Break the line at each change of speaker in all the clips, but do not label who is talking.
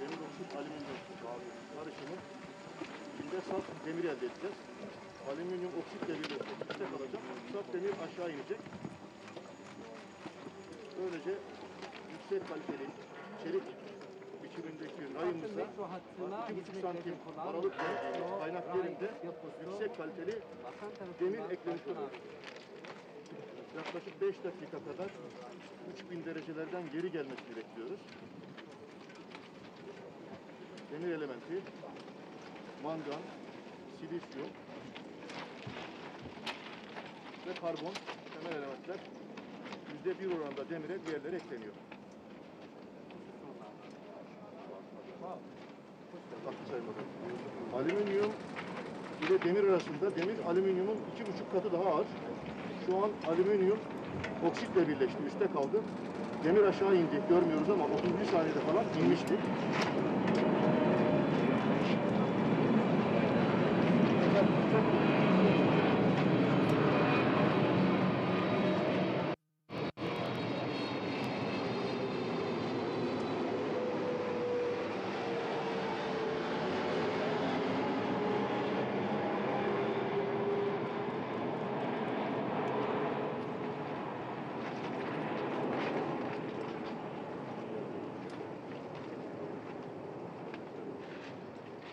demir oksit alüminyum karışımı binde saf demir elde edeceğiz. Alüminyum oksitle birlikte üstte kalacak. Saf demir aşağı inecek. Böylece yüksek kaliteli çelik biçimindeki
rayımıza
2,5 santim
aralıkla
kaynak yerinde yüksek kaliteli demir eklemiş oluyoruz. Yaklaşık 5 dakika kadar 3000 derecelerden geri gelmesini bekliyoruz. Demir elementi, mangan, silisyum ve karbon temel elementler %1 oranda demire diğerleri ekleniyor. Alüminyum ile demir arasında demir alüminyumun iki buçuk katı daha ağır. Şu an alüminyum oksitle birleşti, üstte kaldı. Demir aşağı indi, görmüyoruz ama 30. saniyede falan inmişti.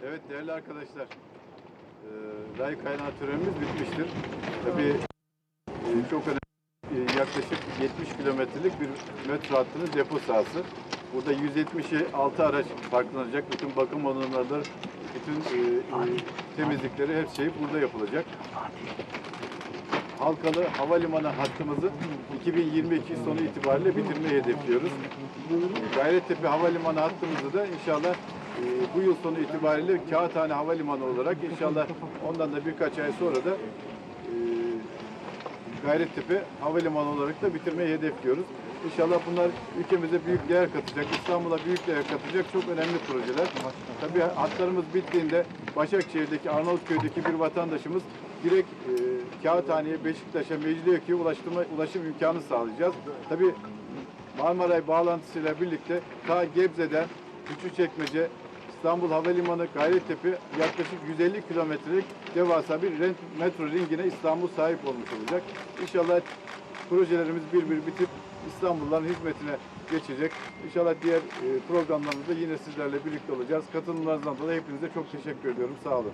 Evet değerli arkadaşlar, e, ray kaynağı törenimiz bitmiştir. Tabii e, çok önemli e, yaklaşık 70 kilometrelik bir metro hattının depo sahası. Burada 176 araç parklanacak. Bütün bakım onarımları, bütün e, e, temizlikleri her şey burada yapılacak. Halkalı Havalimanı hattımızı 2022 sonu itibariyle bitirmeyi hedefliyoruz. Gayrettepe Havalimanı hattımızı da inşallah bu yıl sonu itibariyle Kağıthane Havalimanı olarak inşallah ondan da birkaç ay sonra da e, Gayrettepe Havalimanı olarak da bitirmeyi hedefliyoruz. İnşallah bunlar ülkemize büyük değer katacak, İstanbul'a büyük değer katacak çok önemli projeler. Tabii hatlarımız bittiğinde Başakşehir'deki, Arnavutköy'deki bir vatandaşımız direkt e, Kağıthane'ye, Beşiktaş'a, Mecidiyeköy'e ulaştırma, ulaşım imkanı sağlayacağız. Tabii Marmaray bağlantısıyla birlikte ta Gebze'den Küçükçekmece, İstanbul Havalimanı, Gayrettepe yaklaşık 150 kilometrelik devasa bir metro ringine İstanbul sahip olmuş olacak. İnşallah projelerimiz bir bir bitip İstanbulluların hizmetine geçecek. İnşallah diğer e, programlarımızda yine sizlerle birlikte olacağız. Katılımlarınızdan dolayı hepinize çok teşekkür ediyorum. Sağ olun.